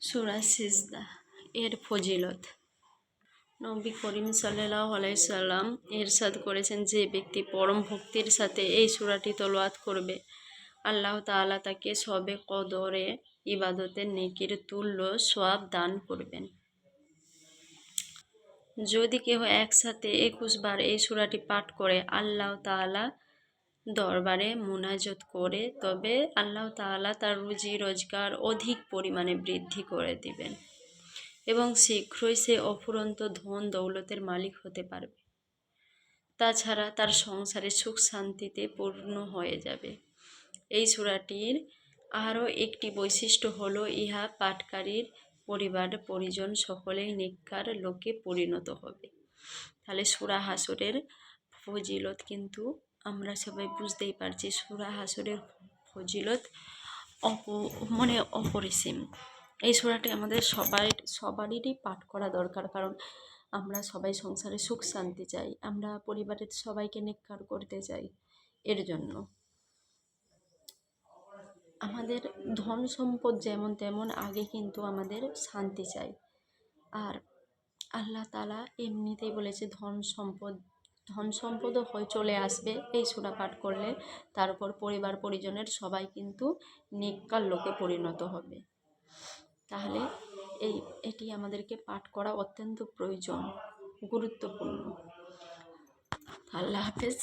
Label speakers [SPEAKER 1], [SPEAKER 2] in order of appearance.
[SPEAKER 1] সুরা সিজদা, এর ফজিলত। নবী করিম সাল্লাহ আলাইসাল্লাম এরশাদ করেছেন, যে ব্যক্তি পরম ভক্তির সাথে এই সুরাটি তলোয়াত করবে, আল্লাহ তাআলা তাকে সবে কদরে ইবাদতের নেকির তুল্য সোয়াব দান করবেন। যদি কেউ একসাথে একুশ বার এই সুরাটি পাঠ করে, আল্লাহ তাআলা দরবারে মোনাজত করে, তবে আল্লাহ তাআলা তার রুজি রোজগার অধিক পরিমাণে বৃদ্ধি করে দিবেন এবং শীঘ্রই সে অফুরন্ত ধন দৌলতের মালিক হতে পারবে। তাছাড়া তার সংসারে সুখ শান্তিতে পূর্ণ হয়ে যাবে। এই সুরাটির আরও একটি বৈশিষ্ট্য হল, ইহা পাটকারীর পরিবার, পরিজন সকলেই নিকার লোকে পরিণত হবে। তাহলে সুরা হাসরের ফজিলত কিন্তু আমরা সবাই বুঝতেই পারছি সুরা হাসুরের ফজিলত অপ মানে অপরিসীম। এই সুরাটি আমাদের সবাই সবারই পাঠ করা দরকার, কারণ আমরা সবাই সংসারে সুখ শান্তি চাই, আমরা পরিবারের সবাইকে নিকার করতে চাই, এর জন্য। আমাদের ধন সম্পদ যেমন তেমন আগে কিন্তু আমাদের শান্তি চাই। আর আল্লাহ তালা এমনিতেই বলেছে ধন সম্পদ ধন সম্পদও হয় চলে আসবে, এই সুরা পাঠ করলে। তার উপর পরিবার, পরিজনের সবাই কিন্তু নিকাল লোকে পরিণত হবে। তাহলে এই, এটি আমাদেরকে পাঠ করা অত্যন্ত প্রয়োজন, গুরুত্বপূর্ণ। আল্লাহ হাফেজ।